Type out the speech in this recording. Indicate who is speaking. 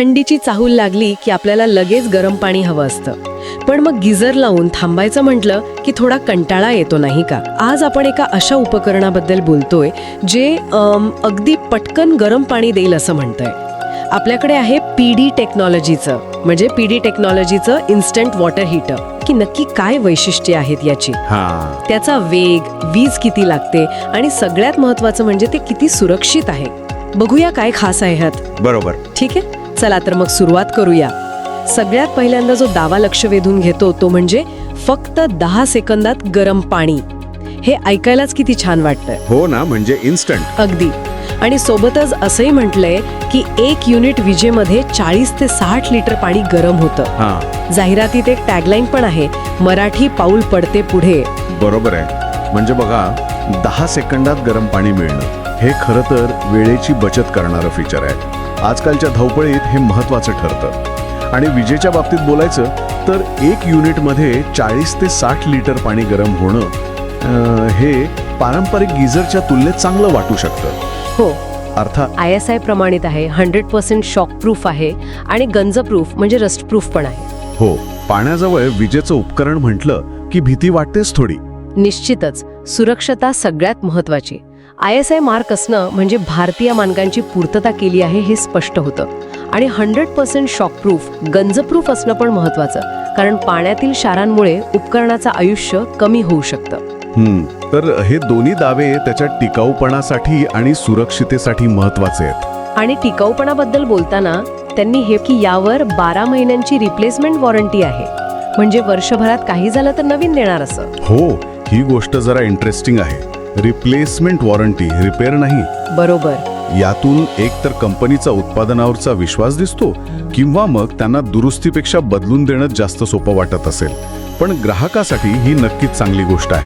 Speaker 1: थंडीची चाहूल लागली की आपल्याला लगेच गरम पाणी हवं असतं. पण मग गिझर लावून थांबायचं म्हटलं की थोडा कंटाळा येतो नाही का? आज आपण एका अशा उपकरणाबद्दल बोलतोय जे अगदी पटकन गरम पाणी देईल असं म्हणतंय. आपल्याकडे आहे पी डी टेक्नॉलॉजीचं म्हणजे पी डी टेक्नॉलॉजीचं इन्स्टंट वॉटर हीटर. की नक्की काय वैशिष्ट्ये आहेत याची? त्याचा वेग वीज किती लागते आणि सगळ्यात महत्वाचं म्हणजे ते किती सुरक्षित आहे. बघूया काय खास आहे ह्यात.
Speaker 2: बरोबर.
Speaker 1: ठीक आहे? चला तर मग सुरुवात करूया. सगळ्यात पहिल्यांदा जो दावा लक्ष वेधून घेतो तो म्हणजे फक्त दहा सेकंदात गरम पाणी. हे ऐकायलाच किती छान वाटतंय.
Speaker 2: हो ना म्हणजे इन्स्टंट
Speaker 1: अगदी. आणि सोबतच असंही म्हटलंय की एक युनिट विजेमध्ये चाळीस ते साठ लिटर पाणी गरम होतं.
Speaker 2: हा.
Speaker 1: जाहिरातीत एक टॅगलाईन पण आहे मराठी पाऊल पडते पुढे.
Speaker 2: बरोबर आहे. म्हणजे बघा दहा सेकंदात गरम पाणी मिळणं हे खरं तर वेळेची बचत करणारं फीचर आहे. आजकालच्या धावपळीत हे महत्वाचं ठरतं. आणि विजेच्या बाबतीत बोलायचं तर एक युनिटमध्ये चाळीस ते साठ लिटर पाणी गरम होणं हे पारंपरिक गिझरच्या तुलनेत चांगलं वाटू शकतं.
Speaker 1: हो.
Speaker 2: अर्थात
Speaker 1: आय एस आय प्रमाणित आहे हंड्रेड पर्सेंट शॉक प्रूफ आहे आणि गंज प्रूफ म्हणजे रस्ट प्रूफ पण आहे.
Speaker 2: हो पाण्याजवळ विजेचं उपकरण म्हटलं की भीती वाटतेच थोडी.
Speaker 1: निश्चितच सुरक्षता सगळ्यात महत्वाची आय एस आय मार्क असणं म्हणजे भारतीय मानकांची पूर्तता केली आहे हे स्पष्ट होतं. आणि हंड्रेड पर्सेंट शॉकप्रूफ गंजप्रूफ असणं पण महत्वाचं कारण पाण्यातील क्षारांमुळे उपकरणाचं आयुष्य कमी होऊ शकतं.
Speaker 2: हम्म, तर हे दोन्ही दावे त्याच्या टिकाऊपणासाठी आणि सुरक्षितेसाठी महत्त्वाचे आहेत.
Speaker 1: आणि टिकाऊपणाबद्दल बोलताना त्यांनी हे की यावर बारा महिन्यांची रिप्लेसमेंट वॉरंटी आहे. म्हणजे वर्षभरात काही झालं तर नवीन देणार असं.
Speaker 2: हो ही गोष्ट जरा इंटरेस्टिंग आहे. रिप्लेसमेंट वॉरंटी रिपेअर नाही.
Speaker 1: बरोबर.
Speaker 2: यातून एक तर कंपनीचा उत्पादनावरचा विश्वास दिसतो किंवा मग त्यांना दुरुस्तीपेक्षा बदलून देणं जास्त सोपं वाटत असेल. पण ग्राहकासाठी ही नक्कीच चांगली गोष्ट आहे.